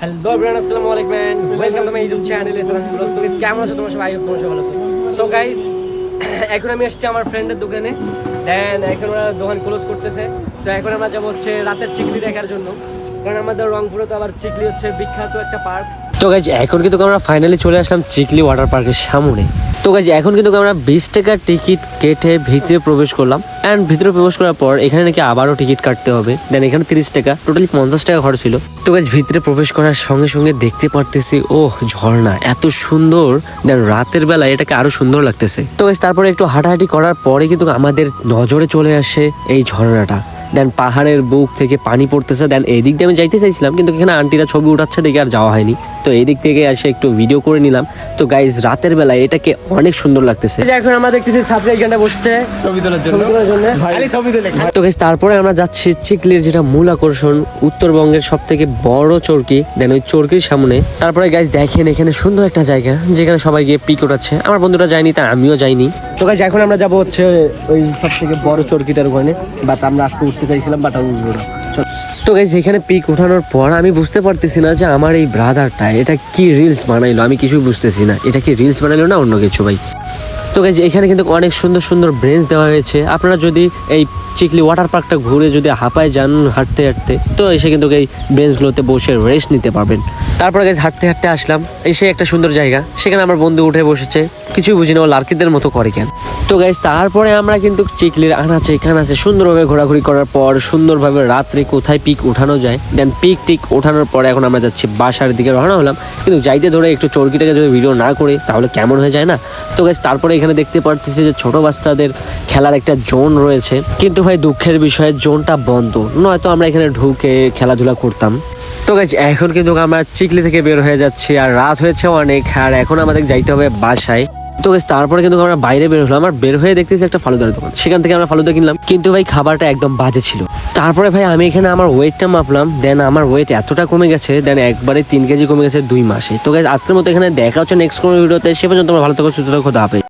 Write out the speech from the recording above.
Hello everyone আসসালামু আলাইকুম and welcome to my YouTube channel Esram blogs তো কেমন আছো? তোমরা সবাই? তোমরা সবাই ভালো আছো? সো গাইস এখন আমি এসেছি আমার ফ্রেন্ডের দোকানে। দেন এখন ওরা দোকান ক্লোজ করতেছে। সো এখন আমরা যাব হচ্ছে রাতের চিকলি দেখার জন্য। কারণ আমাদের রংপুরে তো আবার চিকলি হচ্ছে বিখ্যাত একটা পার্ক তো গাইজ এখন কিন্তু আমরা ফাইনালি চলে আসলাম চিকলি ওয়াটার পার্কের সামনে। তো গাইজ এখন কিন্তু আমরা বিশ টাকার টিকিট কেটে ভিতরে প্রবেশ করলাম। অ্যান্ড ভিতরে প্রবেশ করার পর এখানে নাকি আবারও টিকিট কাটতে হবে। দেন এখানে তিরিশ টাকা টোটালি পঞ্চাশ টাকা খরচ ছিল। তো গাইজ ভিতরে প্রবেশ করার সঙ্গে সঙ্গে দেখতে পারতেছি ও ঝর্ণা, এত সুন্দর। দেন রাতের বেলা এটাকে আরও সুন্দর লাগতেছে। তো গাইজ তারপরে একটু হাঁটাহাঁটি করার পরে কিন্তু আমাদের নজরে চলে আসে এই ঝর্ণাটা। দেন পাহাড়ের বুক থেকে পানি পড়তেছে। দেন এই দিক দিয়ে আমি যাইতে চাইছিলাম কিন্তু এখানে আন্টিরা ছবি উঠাচ্ছে দেখে আর যাওয়া হয়নি। তো এই দিক থেকে এসে একটু ভিডিও করে নিলাম। তো গাইজ রাতের বেলায় এটাকে অনেক সুন্দর লাগতেছে। এখন আমরা দেখতেছি ছাত্রী এখানে বসছে। ছবি তোলার জন্য। তো গাইজ তারপরে আমরা যাচ্ছি চিকলির যেটা মূল আকর্ষণ উত্তরবঙ্গের সব থেকে বড় চরকি। দেন ওই চরকির সামনে। তারপরে গাইজ দেখেন এখানে সুন্দর একটা জায়গা যেখানে সবাই গিয়ে পিক ওঠাচ্ছে আমার বন্ধুরা যায়নি তা আমিও যাইনি। তো গাইজ এখন আমরা যাব হচ্ছে ওই সব থেকে বড় চরকিটার ওখানে বাট আমরা আজকে উঠতে চাইছিলাম বাট আমি উঠবো না। তো গাইজ এখানে পিক ওঠানোর পর আমি বুঝতে পারতেছি না যে আমার এই ব্রাদারটা এটা কি রিলস বানাইলো? আমি কিছুই বুঝতেছি না। এটা কি রিলস বানাইলো না অন্য কিছু ভাই? তো গাইজ এখানে কিন্তু অনেক সুন্দর সুন্দর ব্রেঞ্চ দেওয়া হয়েছে। আপনারা যদি এই চিকলি ওয়াটার পার্কটা ঘুরে যদি হাঁপায় যান হাঁটতে হাঁটতে, তো এসে কিন্তু এই বেঞ্চগুলোতে বসে রেস্ট নিতে পারবেন। তারপরে গাইজ হাঁটতে হাঁটতে আসলাম, এসে একটা সুন্দর জায়গা, সেখানে আমার বন্ধু উঠে বসেছে, কিছুই বুঝি না, ও লার্কিদের মতো করে কেন। তো গাইজ তারপরে আমরা কিন্তু চিকলির আনাচে কানাচে সুন্দরভাবে ঘোরাঘুরি করার পর, সুন্দরভাবে রাত্রে কোথায় পিক উঠানো যায় দেন পিক টিক ওঠানোর পরে এখন আমরা যাচ্ছি বাসার দিকে রওনা হলাম। কিন্তু যাইতে ধরে একটু চরকিটাকে যদি ভিডিও না করে, তাহলে কেমন হয়ে যায় না? তো গাইজ তারপরে এখানে দেখতে পারতেছি যে ছোট বাচ্চাদের খেলার একটা জোন রয়েছে। কিন্তু ভাই দুঃখের বিষয়ে জোনটা বন্ধ। নয়তো আমরা এখানে ঢুকে খেলাধুলা করতাম। তো গাইজ এখন কিন্তু আমরা চিকলি থেকে বের হয়ে যাচ্ছি আর রাত হয়েছে অনেক আর এখন আমাদের যাইতে হবে বাসায়। তো guys, তারপরে কিন্তু আমরা বাইরে বের হলাম আর বের হয়ে দেখতেছি একটা ফালুদার দোকান। সেখান থেকে আমরা ফালুদা কিনলাম কিন্তু ভাই খাবারটা একদম বাজে ছিল। তারপরে ভাই আমি এখানে আমার ওয়েটটা মাপলাম দেন আমার ওয়েট এতটা কমে গেছে দেন একবারে তিন কেজি কমে গেছে দুই মাসে। তো গাইজ আজকের মতো এখানে দেখা হচ্ছে নেক্সট কোনো ভিডিওতে সে পর্যন্ত তোমরা ভালো থাকো সুস্থ থাকো।